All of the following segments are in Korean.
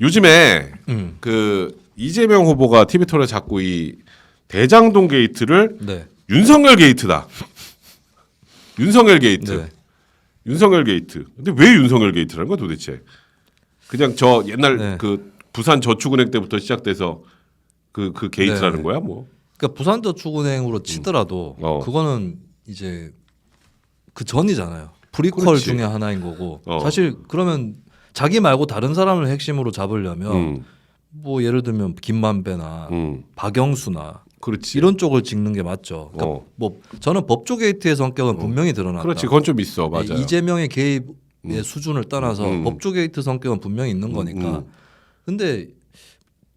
요즘에 음. 그 이재명 후보가 TV 토론에 자꾸 이 대장동 게이트를 네. 윤석열 게이트다. 윤석열 게이트. 네. 윤석열 게이트. 근데 왜 윤석열 게이트라는 거야 도대체? 그냥 저 옛날 네. 그 부산 저축은행 때부터 시작돼서 그 그 게이트라는 네. 거야 뭐. 그러니까 부산 저축은행으로 치더라도 어. 그거는 이제 그 전이잖아요. 프리퀄 그렇지. 중에 하나인 거고 어. 사실 그러면 자기 말고 다른 사람을 핵심으로 잡으려면 음. 뭐 예를 들면 김만배나 음. 박영수나 그렇지. 이런 쪽을 찍는 게 맞죠. 그러니까 어. 뭐 저는 법조 게이트의 성격은 분명히 드러났다. 그렇지. 그건 좀 있어. 맞아. 네, 이재명의 개입의 수준을 떠나서 음. 법조 게이트 성격은 분명히 있는 거니까. 음. 근데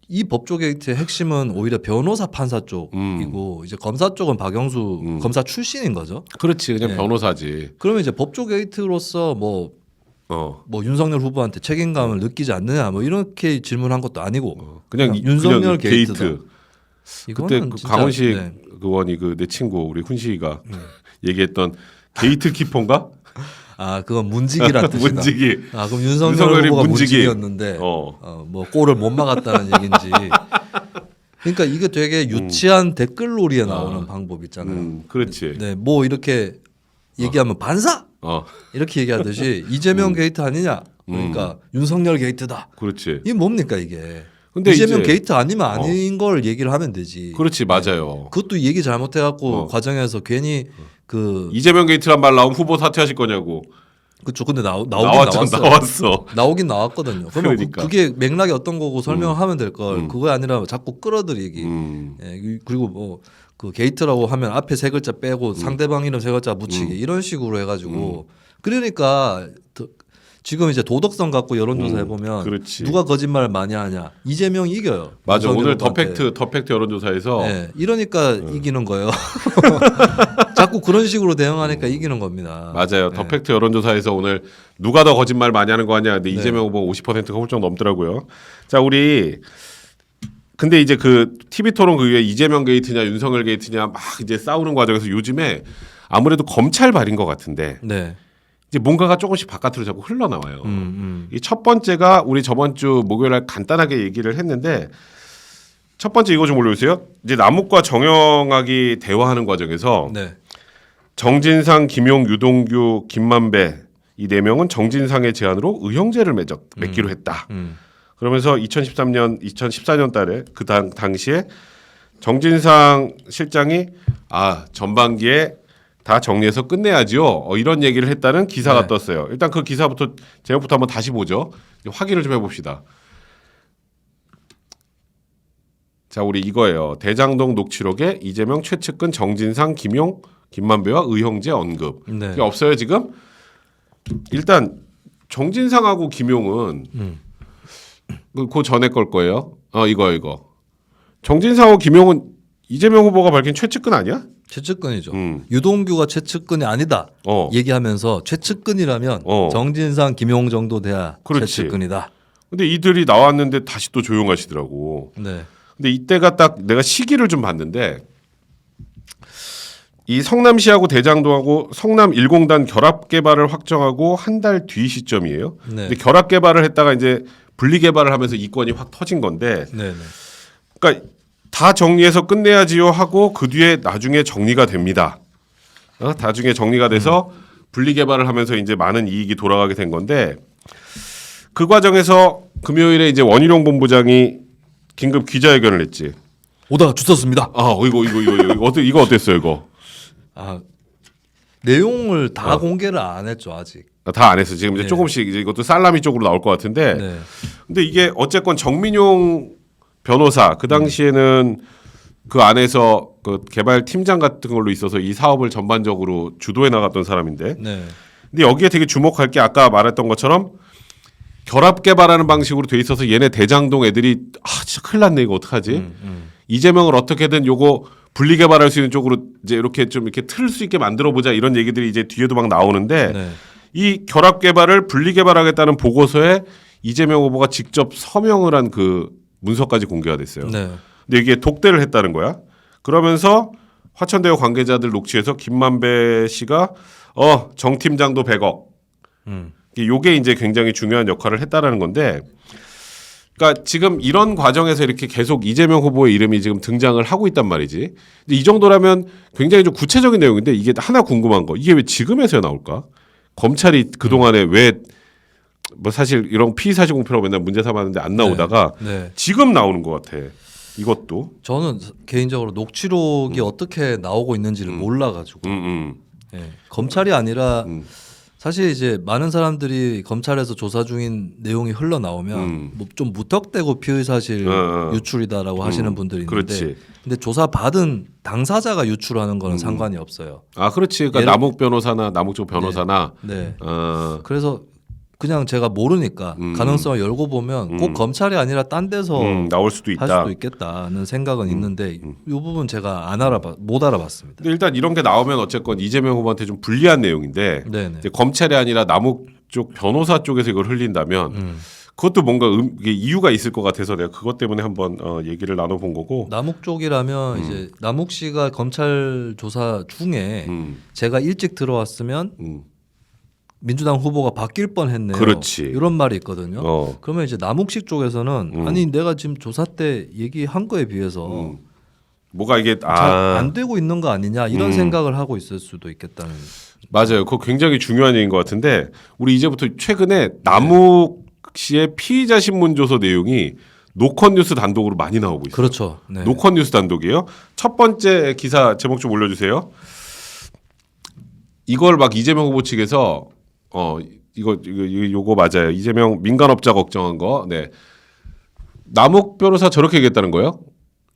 이 법조 게이트의 핵심은 오히려 변호사 판사 쪽이고 이제 검사 쪽은 박영수 음. 검사 출신인 거죠. 그렇지. 그냥 네. 변호사지. 그러면 이제 법조 게이트로서 뭐, 어. 뭐 윤석열 후보한테 책임감을 느끼지 않느냐 뭐 이렇게 질문한 것도 아니고 어. 그냥 이- 윤석열 그냥. 게이트. 이거는 그때 그 강원식 네. 의원이 그 내 친구 우리 훈시가 얘기했던 게이트 키퍼인가? 아 그건 문직이란 뜻이다. 문직이. 아 그럼 윤석열 윤석열이 후보가 문직이. 문직이었는데 어. 어, 뭐 골을 못 막았다는 얘긴지. 그러니까 이게 되게 유치한 댓글놀이에 나오는 방법 있잖아요. 음, 그렇지. 네, 뭐 이렇게 얘기하면 반사 어. 이렇게 얘기하듯이 이재명 게이트 아니냐? 그러니까 윤석열 게이트다. 그렇지. 이게 뭡니까 이게? 근데 이재명 이제- 게이트 아니면 아닌 걸 얘기를 하면 되지. 그렇지. 맞아요. 그것도 얘기 잘못해갖고 어. 과정에서 괜히 그 이재명 게이트란 말 나오면 후보 사퇴하실 거냐고. 그죠. 근데 나오, 나오긴 나왔죠. 나왔어. 나오긴 나왔거든요. 그러면 그러니까. 그, 게 맥락이 어떤 거고 설명을 하면 될 걸. 음. 그거 아니라 자꾸 끌어들이기. 음. 예, 이- 그리고 뭐 그 게이트라고 하면 앞에 세 글자 빼고 상대방 이름 세 글자 붙이기 이런 식으로 해가지고 그러니까 더- 지금 이제 도덕성 갖고 여론조사 해보면 음. 그렇지. 누가 거짓말 많이 하냐 이재명이 이겨요. 맞아. 윤석열 오늘. 더팩트 더 팩트 여론조사에서 예, 이러니까 음. 이기는 거예요. 자꾸 그런 식으로 대응하니까 이기는 겁니다. 맞아요. 네. 더팩트 여론조사에서 오늘 누가 더 거짓말 많이 하는 거 아니야? 근데 네. 이재명 후보 50%가 훌쩍 넘더라고요. 자, 우리 근데 이제 그 TV 토론 그 위에 이재명 게이트냐 윤석열 게이트냐 막 이제 싸우는 과정에서 요즘에 아무래도 검찰 발인 것 같은데 네. 이제 뭔가가 조금씩 바깥으로 자꾸 흘러나와요. 음, 음. 이첫 번째가 우리 저번 주 목요일 날 간단하게 얘기를 했는데 첫 번째 이거 좀 올려주세요. 이제 남욱과 정영학이 대화하는 과정에서 네. 정진상, 김용, 유동규, 김만배 이 네 명은 정진상의 제안으로 의형제를 맺었, 맺기로 했다. 음. 그러면서 2013년, 2014년 달에 그 당, 당시에 정진상 실장이 아 전반기에 다 정리해서 끝내야지요. 어, 이런 얘기를 했다는 기사가 네. 떴어요. 일단 그 기사부터 제목부터 한번 다시 보죠. 확인을 좀 해봅시다. 자, 우리 이거예요. 대장동 녹취록에 이재명 최측근 정진상, 김용, 김만배와 의형제 언급. 네. 이게 없어요 지금? 일단 정진상하고 김용은 음. 그, 그 전에 걸 거예요. 어 이거 이거. 정진상하고 김용은 이재명 후보가 밝힌 최측근 아니야? 최측근이죠. 음. 유동규가 최측근이 아니다. 어. 얘기하면서 최측근이라면 어. 정진상, 김용 정도 돼야 그렇지. 최측근이다. 근데 이들이 나왔는데 다시 또 조용하시더라고. 네. 근데 이때가 딱 내가 시기를 좀 봤는데 이 성남시하고 대장동하고 성남 1공단 결합 개발을 확정하고 한 달 뒤 시점이에요. 네. 근데 결합 개발을 했다가 이제 분리 개발을 하면서 이권이 확 터진 건데 네, 네. 그러니까 다 정리해서 끝내야지요 하고 그 뒤에 나중에 정리가 됩니다. 어? 나중에 정리가 돼서 분리 개발을 하면서 이제 많은 이익이 돌아가게 된 건데 그 과정에서 금요일에 이제 원희룡 본부장이 긴급 기자회견을 했지. 오다가 주웠습니다. 아, 이거 이거 이거 이거 어때 이거 어땠어요, 이거? 아 내용을 어. 다 공개를 안 했죠 아직. 다 안 했어. 지금 이제 네. 조금씩 이제 이것도 살라미 쪽으로 나올 것 같은데. 네. 근데 이게 어쨌건 정민용 변호사 그 당시에는 그 안에서 그 개발 팀장 같은 걸로 있어서 이 사업을 전반적으로 주도해 나갔던 사람인데 네. 근데 여기에 되게 주목할 게 아까 말했던 것처럼 결합 개발하는 방식으로 돼 있어서 얘네 대장동 애들이 아 진짜 큰일 났네 이거 어떡하지 음, 음. 이재명을 어떻게든 요거 분리 개발할 수 있는 쪽으로 이제 이렇게 좀 이렇게 틀 수 있게 만들어 보자 이런 얘기들이 이제 뒤에도 막 나오는데 네. 이 결합 개발을 분리 개발하겠다는 보고서에 이재명 후보가 직접 서명을 한 그 문서까지 공개가 됐어요. 네. 근데 이게 독대를 했다는 거야. 그러면서 화천대유 관계자들 녹취에서 김만배 씨가 어, 정 팀장도 100억. 음. 요게 이제 굉장히 중요한 역할을 했다라는 건데 그러니까 지금 이런 과정에서 이렇게 계속 이재명 후보의 이름이 지금 등장을 하고 있단 말이지. 근데 이 정도라면 굉장히 좀 구체적인 내용인데 이게 하나 궁금한 거 이게 왜 지금에서야 나올까? 검찰이 그 동안에 왜 뭐 사실 이런 피의 사실 공표라고 맨날 문제 삼았는데 안 나오다가 네. 지금 나오는 것 같아. 이것도. 저는 개인적으로 녹취록이 어떻게 나오고 있는지를 몰라가지고 음, 음, 예. 검찰이 아니라 음. 사실 이제 많은 사람들이 검찰에서 조사 중인 내용이 흘러나오면 음. 뭐좀 무턱대고 피의 사실 어, 어. 유출이다라고 하시는 분들이 있는데 그렇지. 근데 조사 받은 당사자가 유출하는 음. 거는 상관이 없어요. 아 그렇지. 그러니까 예를- 남욱 변호사나 남욱 쪽 변호사나 네. 어, 그래서 그냥 제가 모르니까 음. 가능성을 열고 보면 꼭 음. 검찰이 아니라 딴 데서 음, 나올 수도 할 있다. 음. 수도 있겠다는 생각은 있는데 이 부분 제가 안 알아봐 못 알아봤습니다. 근데 일단 이런 게 나오면 어쨌건 이재명 후보한테 좀 불리한 내용인데 검찰이 아니라 남욱 쪽 변호사 쪽에서 이걸 흘린다면 음. 그것도 뭔가 음, 이유가 있을 것 같아서 내가 그것 때문에 한번 어, 얘기를 나눠본 거고. 남욱 쪽이라면 이제 남욱 씨가 검찰 조사 중에 음, 제가 일찍 들어왔으면 음, 민주당 후보가 바뀔 뻔했네요. 그렇지. 이런 말이 있거든요. 어, 그러면 이제 남욱 씨 쪽에서는 음. 아니 내가 지금 조사 때 얘기한 거에 비해서 음. 뭐가 이게 잘아안 되고 있는 거 아니냐 이런 음. 생각을 하고 있을 수도 있겠다는. 맞아요. 그거 굉장히 중요한 얘기인 것 같은데 우리 이제부터 최근에 남욱 씨의 피의자 신문 조서 내용이 노컷 뉴스 단독으로 많이 나오고 있어요. 그렇죠. 네. 노컷 뉴스 단독이에요. 첫 번째 기사 제목 좀 올려주세요. 이걸 막 이재명 후보 측에서 어 이거 이거 이거 요거 맞아요. 이재명 민간업자 걱정한 거. 네. 남욱 변호사 저렇게 얘기했다는 거예요.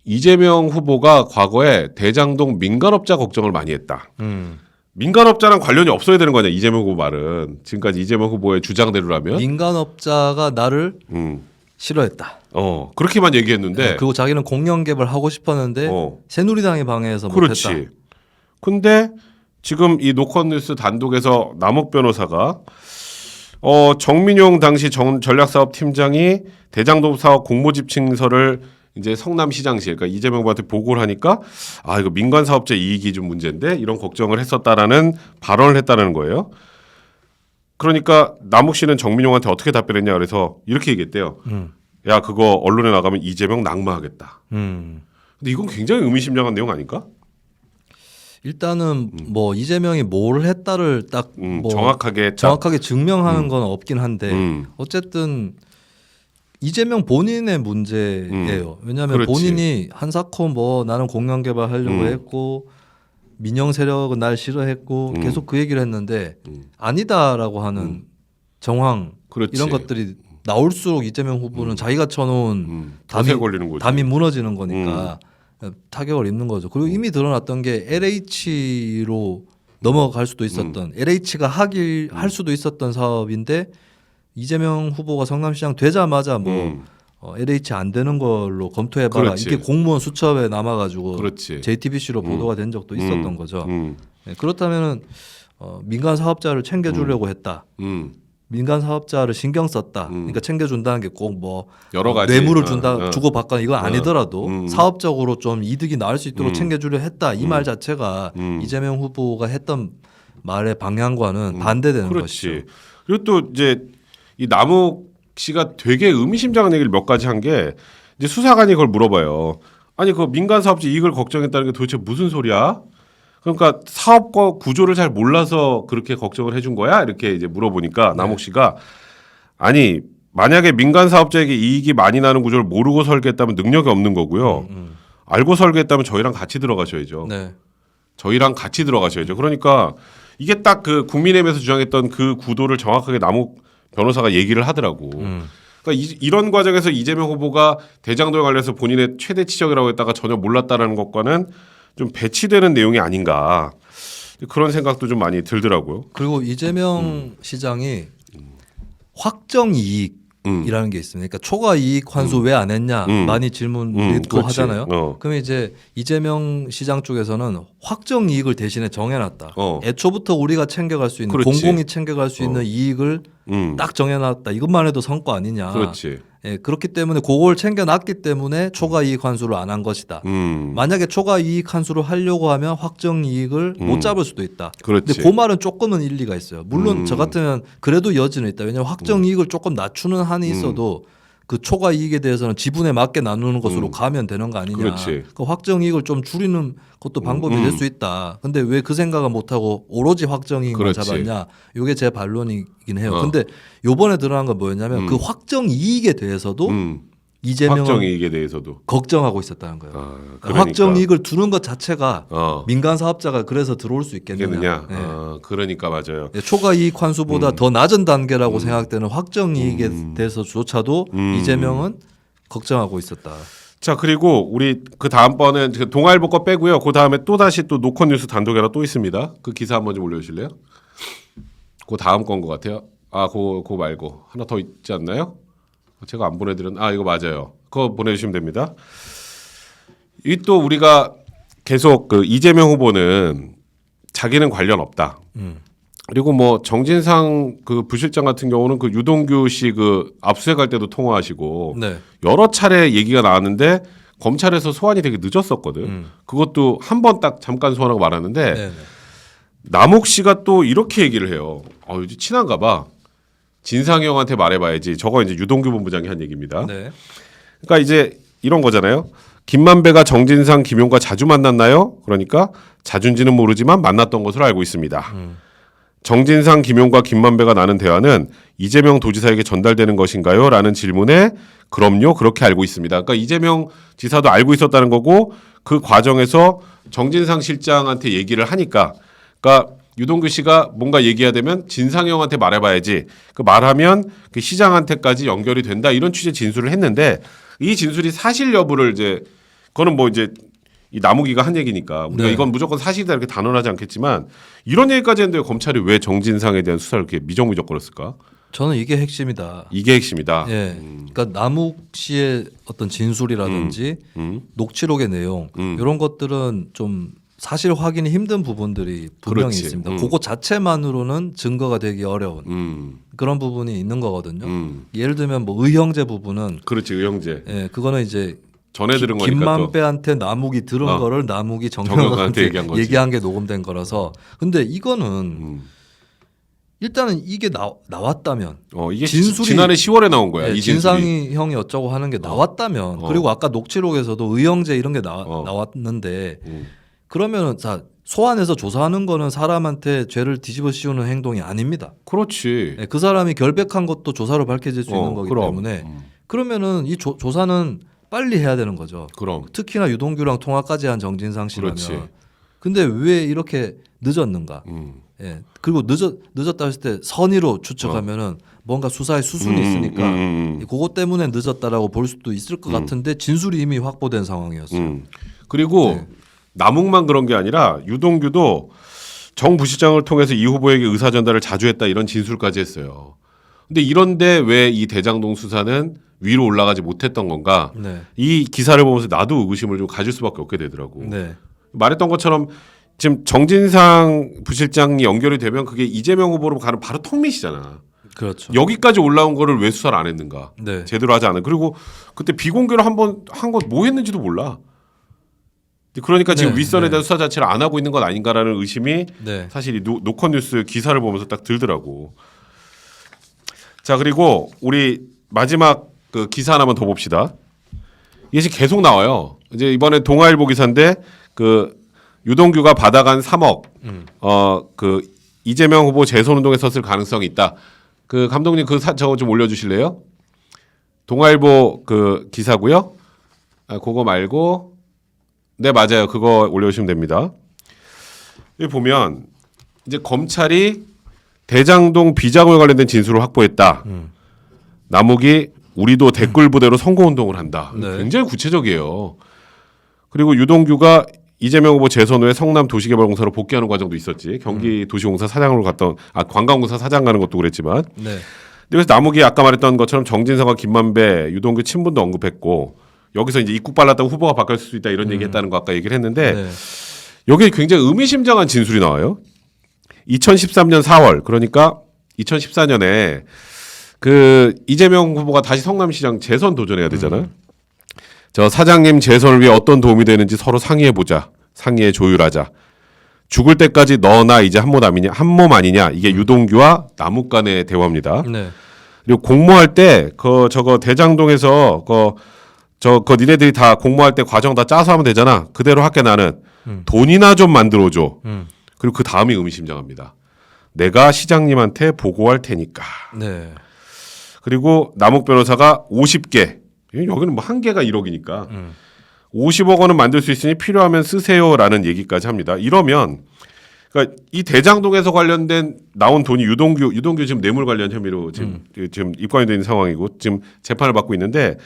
이재명 후보가 과거에 대장동 민간업자 걱정을 많이 했다. 음. 민간업자랑 관련이 없어야 되는 거 아니야 이재명 후보 말은 지금까지 이재명 후보의 주장대로라면 민간업자가 나를 음. 싫어했다. 어 그렇게만 얘기했는데 그리고 자기는 공영 개발 하고 싶었는데 어 새누리당이 방해해서 그렇지 못했다. 근데 지금 이 노컷뉴스 단독에서 남욱 변호사가 어 정민용 당시 정, 전략사업 팀장이 대장동 사업 공모집칭서를 이제 성남시장시 그러니까 이재명 후보한테 보고를 하니까 아 이거 민간 사업자 이익이 좀 문제인데 이런 걱정을 했었다라는 발언을 했다는 거예요. 그러니까 남욱 씨는 정민용한테 어떻게 답변했냐 그래서 이렇게 얘기했대요. 음. 야 그거 언론에 나가면 이재명 낙마하겠다. 음. 근데 이건 굉장히 의미심장한 내용 아닐까? 일단은 뭐 이재명이 뭘 했다를 딱 음, 뭐 정확하게 딱, 정확하게 증명하는 건 없긴 한데 음. 어쨌든 이재명 본인의 문제예요. 왜냐하면 그렇지. 본인이 한사코 뭐 나는 공영 개발하려고 음. 했고 민영 세력은 날 싫어했고 음. 계속 그 얘기를 했는데 음. 아니다라고 하는 정황 그렇지. 이런 것들이 나올수록 이재명 후보는 자기가 쳐놓은 음, 담이- 걸리는 거지. 담이 무너지는 거니까 타격을 입는 거죠. 그리고 이미 드러났던 게 LH로 넘어갈 수도 있었던 LH가 하길 할 수도 있었던 사업인데 이재명 후보가 성남시장 되자마자 뭐 음, 어, LH 안 되는 걸로 검토해봐라 그렇지. 이게 공무원 수첩에 남아가지고 그렇지. JTBC로 보도가 된 적도 있었던 음, 거죠. 음, 네, 그렇다면은 어, 민간 사업자를 챙겨주려고 했다. 음, 민간 사업자를 신경 썼다. 음. 그러니까 챙겨준다는 게 꼭 뭐 여러 가지 뇌물을 어, 준다, 어. 주고 받거나 이건 아니더라도 음. 사업적으로 좀 이득이 나을 수 있도록 음. 챙겨주려 했다. 이 말 자체가 음. 이재명 후보가 했던 말의 방향과는 반대되는 그렇지. 것이죠. 그리고 또 이제 이 남욱 씨가 되게 의미심장한 얘기를 몇 가지 한 게 이제 수사관이 그걸 물어봐요. 아니 그 민간 사업자 이익을 걱정했다는 게 도대체 무슨 소리야? 그러니까 사업과 구조를 잘 몰라서 그렇게 걱정을 해준 거야? 이렇게 이제 물어보니까 네. 남욱 씨가 아니 만약에 민간 사업자에게 이익이 많이 나는 구조를 모르고 설계했다면 능력이 없는 거고요. 음. 알고 설계했다면 저희랑 같이 들어가셔야죠. 네. 저희랑 같이 들어가셔야죠. 그러니까 이게 딱 그 국민의힘에서 주장했던 그 구도를 정확하게 남욱 변호사가 얘기를 하더라고. 음. 그러니까 이, 런 과정에서 이재명 후보가 대장동에 관련해서 본인의 최대 치적이라고 했다가 전혀 몰랐다라는 것과는 좀 배치되는 내용이 아닌가 그런 생각도 좀 많이 들더라고요. 그리고 이재명 음. 시장이 확정 이익이라는 음. 게 있습니다. 그러니까 초과 이익 환수 왜안 했냐 음. 많이 질문 음, 그렇지. 하잖아요. 어. 그럼 이제 이재명 시장 쪽에서는 확정 이익을 대신에 정해놨다. 어. 애초부터 우리가 챙겨갈 수 있는 그렇지. 공공이 챙겨갈 수 있는 이익을 음. 딱 정해놨다. 이것만 해도 성과 아니냐. 그렇지. 예, 그렇기 때문에 그걸 챙겨놨기 때문에 초과 이익 환수를 안 한 것이다. 음. 만약에 초과 이익 환수를 하려고 하면 확정 이익을 음. 못 잡을 수도 있다. 그렇지. 근데 그 말은 조금은 일리가 있어요. 물론 음. 저 같으면 그래도 여지는 있다. 왜냐하면 확정 이익을 조금 낮추는 한이 있어도 그 초과 이익에 대해서는 지분에 맞게 나누는 것으로 가면 되는 거 아니냐. 음. 그렇지. 그 확정 이익을 좀 줄이는 것도 방법이 음. 될수 있다. 근데 왜 그 생각을 못 하고 오로지 확정 이익만. 잡았냐? 이게 제 반론이긴 해요. 어. 근데 요번에 드러난 건 뭐였냐면 음. 그 확정 이익에 대해서도 음, 이재명은 확정 이익에 대해서도. 걱정하고 있었다는 거예요. 아, 그러니까 그러니까. 확정 이익을 두는 것 자체가 어. 민간 사업자가 그래서 들어올 수 있겠느냐. 예. 아, 그러니까 맞아요. 예, 초과 이익 환수보다 더 낮은 단계라고 생각되는 확정 이익에 음. 대해서조차도 음. 이재명은 걱정하고 있었다. 자 그리고 우리 그 다음번엔 그 동아일보 거 빼고요. 그 다음에 또 다시 또 노컷 뉴스 단독 하나 또 있습니다. 그 기사 한번 좀 올려주실래요? 그 다음 건 것 같아요. 아, 그거, 그거 말고 하나 더 있지 않나요? 제가 안 보내드렸. 아, 이거 맞아요. 그거 보내주시면 됩니다. 이 또 우리가 계속 그 이재명 후보는 자기는 관련 없다. 음. 그리고 뭐 정진상 그 부실장 같은 경우는 그 유동규 씨 그 압수수색할 때도 통화하시고 네. 여러 차례 얘기가 나왔는데 검찰에서 소환이 되게 늦었었거든. 음. 그것도 한 번 딱 잠깐 소환하고 말았는데 네. 네. 남욱 씨가 또 이렇게 얘기를 해요. 어, 이제 친한가 봐. 진상이 형한테 말해봐야지. 저거 이제 유동규 본부장이 한 얘기입니다. 네. 그러니까 이제 이런 거잖아요. 김만배가 정진상, 김용과 자주 만났나요? 그러니까 자준지는 모르지만 만났던 것으로 알고 있습니다. 정진상, 김용과 김만배가 나눈 대화는 이재명 도지사에게 전달되는 것인가요? 라는 질문에 그럼요, 그렇게 알고 있습니다. 그러니까 이재명 지사도 알고 있었다는 거고 그 과정에서 정진상 실장한테 얘기를 하니까 그러니까 유동규 씨가 뭔가 얘기해야 되면 진상형한테 말해봐야지. 그 말하면 그 시장한테까지 연결이 된다 이런 취재 진술을 했는데 이 진술이 사실 여부를 이제 그거는 뭐 이제 이 나무기가 한 얘기니까 우리가 네. 이건 무조건 사실이다 이렇게 단언하지 않겠지만 이런 얘기까지 했는데 검찰이 왜 정진상에 대한 수사를 이렇게 미적미적거렸을까? 저는 이게 핵심이다. 이게 핵심이다. 예. 그러니까 남욱 씨의 어떤 진술이라든지 음. 녹취록의 내용 음. 이런 것들은 좀 사실 확인이 힘든 부분들이 분명히 그렇지. 있습니다. 음. 그거 자체만으로는 증거가 되기 어려운 음. 그런 부분이 있는 거거든요. 음. 예를 들면 뭐 의형제 부분은 그렇지 의형제 예, 그거는 이제 전에 들은 거니까 또 김만배한테 남욱이 들은 어. 거를 남욱이 정영학한테 정영학한테 얘기한 거지. 얘기한 게 녹음된 거라서 근데 이거는 음. 일단은 이게 나, 나왔다면 어 이게 진술이- 지, 지난해 10월에 나온 거야. 예, 이 진술이. 진상이 형이 어쩌고 하는 게 나왔다면 어. 그리고 아까 녹취록에서도 의형제 이런 게 나, 어. 나왔는데 음. 그러면은 자 소환해서 조사하는 거는 사람한테 죄를 뒤집어 씌우는 행동이 아닙니다. 그렇지. 예, 그 사람이 결백한 것도 조사로 밝혀질 수 있는 어, 거기 그럼. 때문에 음. 그러면은 이 조, 조사는 빨리 해야 되는 거죠. 그럼 특히나 유동규랑 통화까지 한 정진상 씨라면. 그렇지. 근데 왜 이렇게 늦었는가? 음. 예. 그리고 늦었 늦었다 했을 때 선의로 추측하면은 뭔가 수사에 수순이 음, 있으니까 음, 음, 그것 때문에 늦었다라고 볼 수도 있을 것 같은데 진술이 이미 확보된 상황이었어요. 음. 그리고 네. 남욱만 그런 게 아니라 유동규도 정 부시장을 통해서 이 후보에게 의사 전달을 자주 했다 이런 진술까지 했어요. 근데 이런데 왜 이 대장동 수사는 위로 올라가지 못했던 건가? 네. 이 기사를 보면서 나도 의구심을 좀 가질 수밖에 없게 되더라고. 네. 말했던 것처럼 지금 정진상 부실장이 연결이 되면 그게 이재명 후보로 가는 바로 턱밑이잖아. 그렇죠. 여기까지 올라온 거를 왜 수사를 안 했는가? 네. 제대로 하지 않은. 그리고 그때 비공개로 한번 한 건 뭐 했는지도 몰라. 그러니까 지금 네, 윗선에 네. 대한 수사 자체를 안 하고 있는 것 아닌가라는 의심이 네. 사실 이 노, 노컷 뉴스 기사를 보면서 딱 들더라고. 자 그리고 우리 마지막 그 기사 하나만 더 봅시다. 이게 지금 계속 나와요. 이제 이번에 동아일보 기사인데 그 유동규가 받아간 3억 어그 이재명 후보 재선 운동에 섰을 가능성이 있다. 그 감독님 그 사, 저거 좀 올려주실래요? 동아일보 그 기사고요. 아 그거 말고 네 맞아요. 그거 올려주시면 됩니다. 여기 보면 이제 검찰이 대장동 비자금에 관련된 진술을 확보했다. 남욱이 우리도 댓글 부대로 선거 운동을 한다. 네. 굉장히 구체적이에요. 그리고 유동규가 이재명 후보 재선 후에 성남 도시개발공사로 복귀하는 과정도 있었지. 경기 도시공사 사장으로 갔던 아 관광공사 사장 가는 것도 그랬지만 네. 그래서 남욱이 아까 말했던 것처럼 정진상과 김만배, 유동규 친분도 언급했고 여기서 이제 입국 빨랐다고 후보가 바뀔 수 있다 이런 얘기했다는 거 아까 얘기를 했는데 네. 여기 굉장히 의미심장한 진술이 나와요. 2013년 4월 그러니까 2014년에 그 이재명 후보가 다시 성남시장 재선 도전해야 되잖아요. 저 사장님 재선을 위해 어떤 도움이 되는지 서로 상의해 보자. 상의해 조율하자. 죽을 때까지 너나 이제 한몸 아니냐 한몸 아니냐 이게 유동규와 남욱 간의 대화입니다. 네. 그리고 공모할 때 그 저거 대장동에서 그 저 그 니네들이 다 공모할 때 과정 다 짜서 하면 되잖아. 그대로 할게 나는 음. 돈이나 좀 만들어 줘. 음. 그리고 그 다음이 의미심장합니다. 내가 시장님한테 보고할 테니까. 네. 그리고 남욱 변호사가 50개. 여기는 뭐 한 개가 1억이니까. 음. 50억 원은 만들 수 있으니 필요하면 쓰세요라는 얘기까지 합니다. 이러면 그러니까 이 대장동에서 관련된 나온 돈이 유동규 유동규 지금 뇌물 관련 혐의로 지금 음. 지금 입건이 된 상황이고 지금 재판을 받고 있는데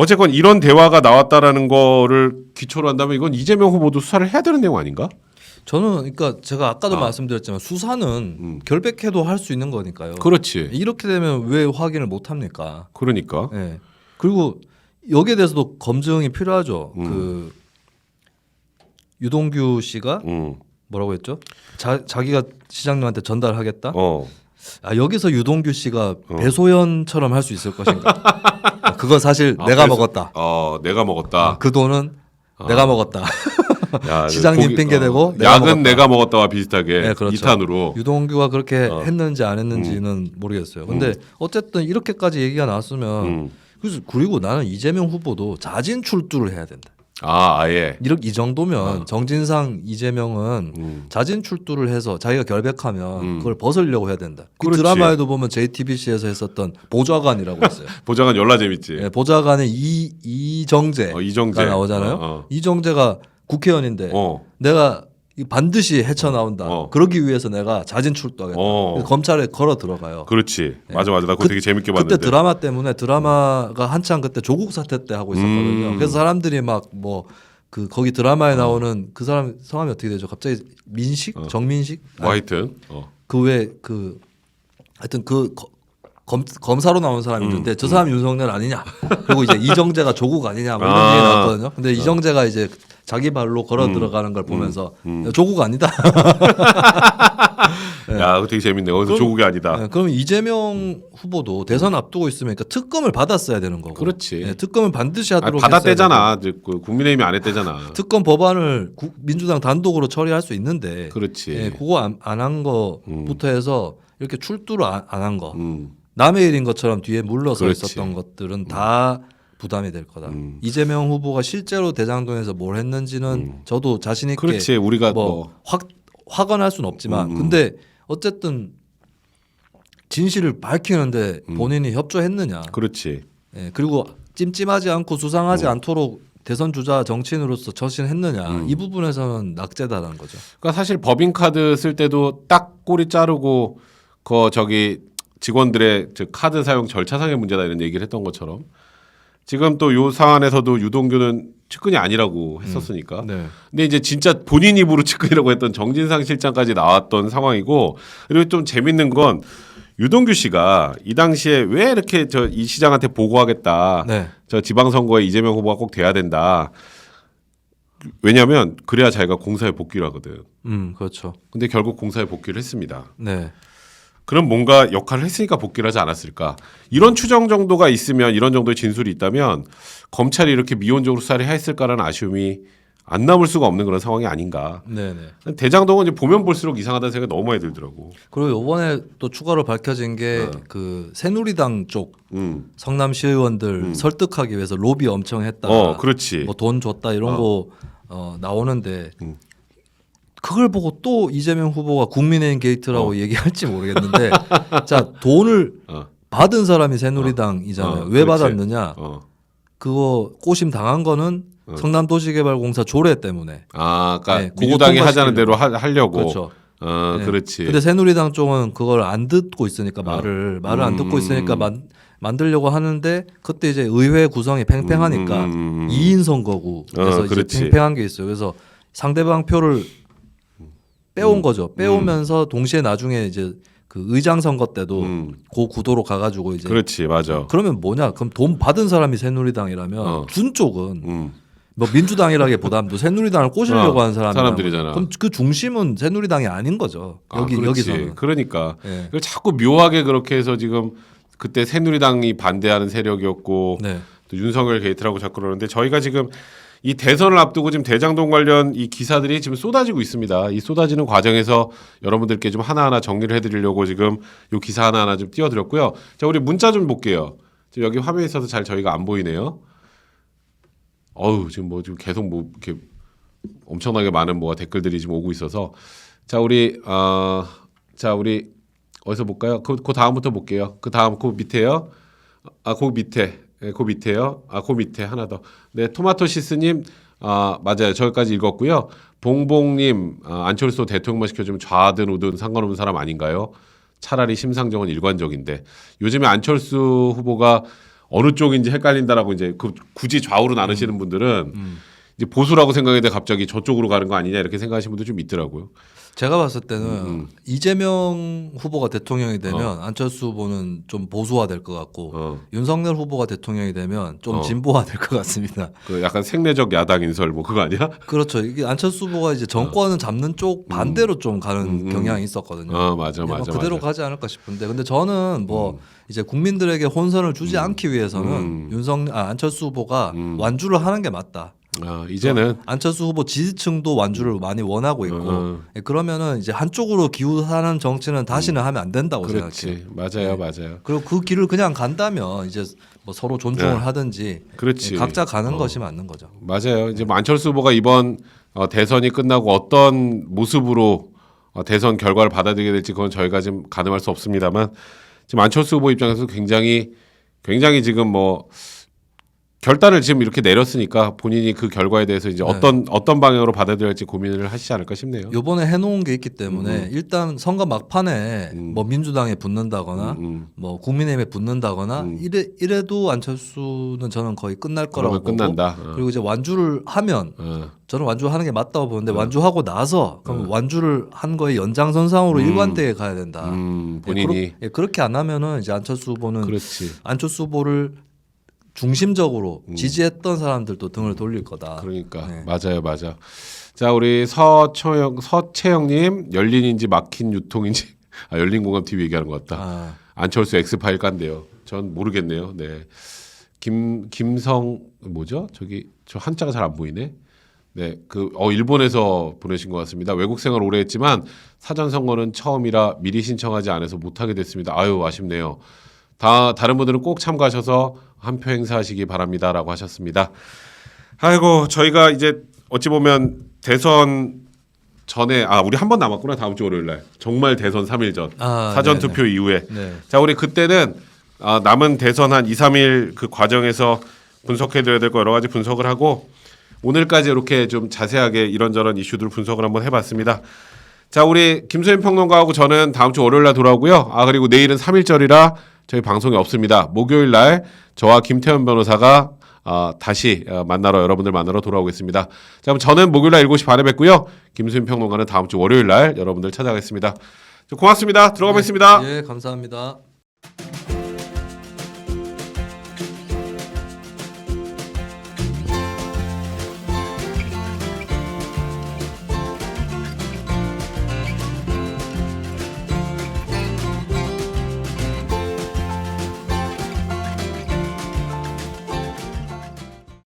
어쨌건 이런 대화가 나왔다라는 거를 기초로 한다면 이건 이재명 후보도 수사를 해야 되는 내용 아닌가? 저는 그러니까 제가 아까도 아. 말씀드렸지만 수사는 음. 결백해도 할 수 있는 거니까요. 그렇지. 이렇게 되면 왜 확인을 못 합니까? 그러니까 예. 그리고 여기에 대해서도 검증이 필요하죠. 음. 그 유동규 씨가 음. 뭐라고 했죠? 자, 자기가 시장님한테 전달하겠다. 어. 아 여기서 유동규 씨가 어. 배소연처럼 할 수 있을 것인가? 아, 그건 사실 아, 내가 그래서- 먹었다. 어, 내가 먹었다. 아, 그 돈은 내가 먹었다. 야, 시장님 고기- 핑계 대고 어, 내가 약은 먹었다. 내가 먹었다와 비슷하게 네, 그렇죠. 2탄으로 유동규가 그렇게 어. 했는지 안 했는지는 모르겠어요. 근데 어쨌든 이렇게까지 얘기가 나왔으면 음. 그래서 그리고 나는 이재명 후보도 자진 출두를 해야 된다. 아, 아예. 이렇게 이 정도면 정진상 이재명은 음. 자진 출두를 해서 자기가 결백하면 음. 그걸 벗으려고 해야 된다. 그 그렇지. 드라마에도 보면 JTBC에서 했었던 보좌관이라고 있어요. 보장은 열나 재밌지. 예, 보좌관의 이 이정재가 어, 이정재 나오잖아요. 어, 어. 이정재가 국회의원인데 어. 내가 이 반드시 헤쳐 나온다. 어. 그러기 위해서 내가 자진 출두하겠다. 어. 그래서 검찰에 걸어 들어가요. 그렇지. 맞아 맞아. 나 그거 그- 되게 재밌게 그때 봤는데. 드라마 때문에 드라마가 한창 그때 조국 사태 때 하고 있었거든요. 음. 그래서 사람들이 막 뭐 그 거기 드라마에 나오는 그 사람 성함이 어떻게 되죠? 갑자기 민식, 어. 정민식, 뭐 하여튼. 어. 그외그 하여튼 그 거- 검, 검사로 나온 사람이 음, 있는데 저 사람 윤석열 아니냐? 그리고 이제 이정재가 조국 아니냐? 뭐 이런 아. 얘기 나왔거든요. 근데 이정재가 이제 자기 발로 걸어 들어가는 걸 보면서 야, 조국 아니다. 야, 그거 되게 재밌네. 거기서 그럼- 조국이 아니다. 네, 그럼 이재명 후보도 대선 앞두고 있으니까 특검을 받았어야 되는 거고. 그렇지. 네, 특검을 반드시 아, 하도록 했어야 되고. 받았대잖아. 이제 그 국민의힘이 안 했대잖아. 특검 법안을 구- 민주당 단독으로 처리할 수 있는데 그렇지. 예, 그거 안 한 거부터 해서 이렇게 출두를 안 한 거. 음. 남의 일인 것처럼 뒤에 물러서 그렇지. 있었던 것들은 다 부담이 될 거다. 음. 이재명 후보가 실제로 대장동에서 뭘 했는지는 저도 자신 있게 그렇지. 우리가 뭐 뭐확 확언할 수는 없지만 음, 음. 근데 어쨌든 진실을 밝히는데 음. 본인이 협조했느냐. 그렇지. 예, 그리고 찜찜하지 않고 수상하지 음. 않도록 대선 주자 정치인으로서 처신했느냐 이 부분에서는 낙제다라는 거죠. 그러니까 사실 법인카드 쓸 때도 딱 꼬리 자르고 그 저기 직원들의 저 카드 사용 절차상의 문제다 이런 얘기를 했던 것처럼 지금 또 요 사안에서도 유동규는 측근이 아니라고 했었으니까 네. 근데 이제 진짜 본인 입으로 측근이라고 했던 정진상 실장까지 나왔던 상황이고 그리고 좀 재밌는 건 유동규 씨가 이 당시에 왜 이렇게 저 이 시장한테 보고하겠다 네. 저 지방선거에 이재명 후보가 꼭 돼야 된다 왜냐하면 그래야 자기가 공사에 복귀를 하거든 음, 그렇죠. 근데 결국 공사에 복귀를 했습니다. 네. 그럼 뭔가 역할을 했으니까 복귀를 하지 않았을까? 이런 추정 정도가 있으면 이런 정도의 진술이 있다면 검찰이 이렇게 미온적으로 수사를 했을까라는 아쉬움이 안 남을 수가 없는 그런 상황이 아닌가. 네, 네. 대장동은 이제 보면 볼수록 이상하다는 생각이 너무 많이 들더라고. 그리고 이번에 또 추가로 밝혀진 게 그 새누리당 쪽 음. 성남시 의원들 설득하기 위해서 로비 엄청 했다. 어, 그렇지. 뭐 돈 줬다 이런 거 어, 나오는데 음. 그걸 보고 또 이재명 후보가 국민의힘 게이트라고 어. 얘기할지 모르겠는데 자 돈을 어. 받은 사람이 새누리당이잖아요. 어, 왜 그렇지. 받았느냐? 어. 그거 꼬심 당한 거는 성남도시개발공사 조례 때문에. 아, 그러니까 네, 민주당이 하자는. 대로 하, 하려고. 그렇죠. 어, 네. 그렇지. 근데 새누리당 쪽은 그걸 안 듣고 있으니까 말을 말을 안 듣고 있으니까 음. 만, 만들려고 하는데 그때 이제 의회 구성이 팽팽하니까 음, 음, 음. 2인 선거구 그래서 어, 이제. 팽팽한 게 있어요. 그래서 상대방 표를 빼온 거죠. 빼오면서 동시에 나중에 이제 그 의장 선거 때도 음. 그 구도로 가가지고 이제 그렇지, 맞아. 그러면 뭐냐? 그럼 돈 받은 사람이 새누리당이라면 어. 준 쪽은 음. 뭐 민주당이라기보다도 새누리당을 꼬시려고 어, 하는 사람이 사람들이잖아. 그럼 그 중심은 새누리당이 아닌 거죠. 아, 여기 그렇지. 여기서는. 그러니까 예. 이걸 자꾸 묘하게 그렇게 해서 지금 그때 새누리당이 반대하는 세력이었고 네. 또 윤석열 게이트라고 자꾸 그러는데 저희가 지금 이 대선을 앞두고 지금 대장동 관련 이 기사들이 지금 쏟아지고 있습니다. 이 쏟아지는 과정에서 여러분들께 좀 하나하나 정리를 해드리려고 지금 요 기사 하나하나 좀 띄워드렸고요. 자, 우리 문자 좀 볼게요. 지금 여기 화면에 있어서 잘 저희가 안 보이네요. 어우, 지금 뭐 지금 계속 뭐 이렇게 엄청나게 많은 뭐가 댓글들이 지금 오고 있어서 자, 우리 어, 자, 우리 어디서 볼까요? 그, 그 다음부터 볼게요. 그 다음 그 밑에요. 아, 그 밑에. 예, 그 밑에요. 아, 그 밑에 하나 더. 네, 토마토시스님, 아, 맞아요. 저기까지 읽었고요. 봉봉님, 아, 안철수 대통령만 시켜주면 좌든 우든 상관없는 사람 아닌가요? 차라리 심상정은 일관적인데 요즘에 안철수 후보가 어느 쪽인지 헷갈린다라고 이제 그 굳이 좌우로 나누시는 분들은 이제 보수라고 생각했는데 갑자기 저쪽으로 가는 거 아니냐 이렇게 생각하시는 분들 좀 있더라고요. 제가 봤을 때는 음. 이재명 후보가 대통령이 되면 안철수 후보는 좀 보수화 될 것 같고 어. 윤석열 후보가 대통령이 되면 좀 어. 진보화 될 것 같습니다. 그 약간 생내적 야당 인설 뭐 그거 아니야? 그렇죠. 이게 안철수 후보가 이제 정권을 잡는 쪽 반대로 좀 가는 음, 음. 경향이 있었거든요. 어 맞아 네, 뭐 맞아 그대로 맞아. 가지 않을까 싶은데 근데 저는 뭐 이제 국민들에게 혼선을 주지 않기 위해서는 음. 윤석 아, 안철수 후보가 음. 완주를 하는 게 맞다. 아 이제는 안철수 후보 지지층도 완주를 많이 원하고 있고 어. 예, 그러면은 이제 한쪽으로 기우하는 정치는 다시는 하면 안 된다고 생각해요. 그렇지 맞아요 맞아요. 그리고 그 길을 그냥 간다면 이제 뭐 서로 존중을 네. 하든지 그렇지. 예, 각자 가는 어. 것이 맞는 거죠. 맞아요. 이제 뭐 안철수 후보가 이번 어, 대선이 끝나고 어떤 모습으로 어, 대선 결과를 받아들이게 될지 그건 저희가 지금 가늠할 수 없습니다만 지금 안철수 후보 입장에서 굉장히 굉장히 지금 뭐 결단을 지금 이렇게 내렸으니까 본인이 그 결과에 대해서 이제 네. 어떤 어떤 방향으로 받아들일지 고민을 하시지 않을까 싶네요. 요번에 해놓은 게 있기 때문에 일단 선거 막판에 음. 뭐 민주당에 붙는다거나 음, 뭐 국민의힘에 붙는다거나 음. 이래 이래도 안철수는 저는 거의 끝날 거라고 그러면 보고 끝난다. 어. 그리고 이제 완주를 하면 어. 저는 완주하는 게 맞다고 보는데 완주하고 나서 그럼 완주를 한 거의 연장선상으로 음. 일관되게 가야 된다. 음, 예, 본인이 예, 그렇게 안 하면은 이제 안철수 후보는 그렇지. 안철수 후보를 중심적으로 지지했던 사람들도 등을 돌릴 거다. 음. 그러니까 네. 맞아요, 맞아. 자, 우리 서초영 서채영님 열린인지 막힌 유통인지 아, 열린 공감 TV 얘기하는 것 같다. 아, 안철수 엑스파일 깐데요. 전 모르겠네요. 네. 김 김성 뭐죠? 저기 저 한자가 잘 안 보이네. 네, 그 어 일본에서 보내신 것 같습니다. 외국 생활 오래 했지만 사전 선거는 처음이라 미리 신청하지 않아서 못 하게 됐습니다. 아유 아쉽네요. 다 다른 분들은 꼭 참가하셔서 한표 행사하시기 바랍니다라고 하셨습니다. 아이고 저희가 이제 어찌 보면 대선 전에 아 우리 한 번 남았구나 다음 주 월요일 날 정말 대선 3일 전 아, 사전 네네. 투표 이후에 네. 자, 우리 그때는 아, 남은 대선 한 2, 3일 그 과정에서 분석해 드려야 될 거 여러 가지 분석을 하고 오늘까지 이렇게 좀 자세하게 이런저런 이슈들 분석을 한번 해 봤습니다. 자, 우리 김소연 평론가하고 저는 다음 주 월요일 날 돌아오고요. 아, 그리고 내일은 3일절이라 저희 방송이 없습니다. 목요일 날 저와 김태현 변호사가 아, 다시 어, 만나러 여러분들 만나러 돌아오겠습니다. 자, 그럼 저는 목요일 날 7시 반에 뵙고요. 김수인 평론가는 다음 주 월요일 날 여러분들 찾아가겠습니다. 자, 고맙습니다. 들어가겠습니다. 예, 감사합니다.